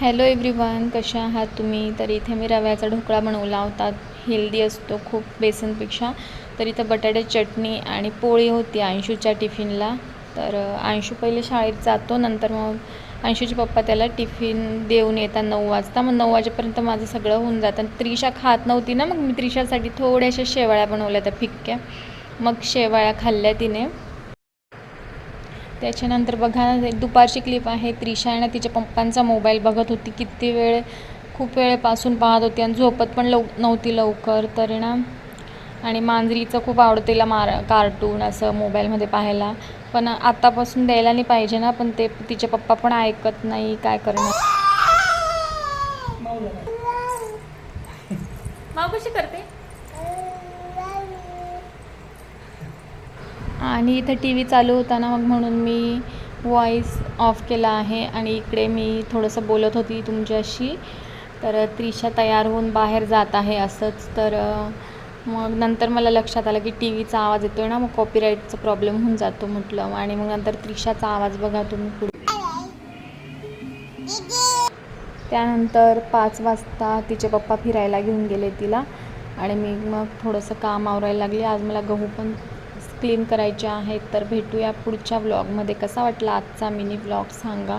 Hello everyone कशा आहात तुम्ही? तर इथे मी रव्याचा ढोकळा बनवला होता. हेल्दी असतो खूप बेसनपेक्षा. तर इथं बटाट्याची चटणी आणि पोळी होती अंशूच्या टिफिनला. तर अंशू पहिले शाळेत जातो नंतर मग अंशूचे पप्पा त्याला टिफिन देऊन येतात नऊ वाजता. मग नऊ वाजेपर्यंत माझं सगळं होऊन जातं. आणि त्रिशा खात नव्हती ना मग मी त्रिशासाठी थोड्याशा शेवाळ्या बनवल्या त्या फिक्क्या. मग शेवाळ्या खाल्ल्या तिने. त्याच्यानंतर बघा ना, दुपारची क्लिप आहे. त्रिशा आहे ना तिच्या पप्पांचा मोबाईल बघत होती. किती वेळ खूप वेळेपासून पाहत होती आणि झोपत पण लव नव्हती लवकर. तर ना आणि मांजरीचं खूप आवडतं तिला मार कार्टून असं मोबाईलमध्ये पाहायला. पण आतापासून द्यायला नाही पाहिजे ना पण ते तिचे पप्पा पण ऐकत नाही काय करणार? माव कशी करते? आणि इथं टी व्ही चालू होता ना मग म्हणून मी वॉईस ऑफ केला आहे आणि इकडे मी थोडंसं बोलत होती तुमच्याशी. तर त्रिशा तयार होऊन बाहेर जात आहे असंच. तर मग नंतर मला लक्षात आलं की टी व्हीचा आवाज येतो आहे ना मग कॉपीराईटचा प्रॉब्लेम होऊन जातो म्हटलं. आणि मग नंतर त्रिशाचा आवाज बघा तुम्ही पुढे. त्यानंतर पाच वाजता तिचे पप्पा फिरायला घेऊन गेले तिला. आणि मी मग थोडंसं काम आवरायला लागले. आज मला गहू पण क्लीन करायच्या आहेत तर भेटूया पुढच्या व्लॉगमध्ये कसा वाटला आजचा मिनी व्लॉग सांगा.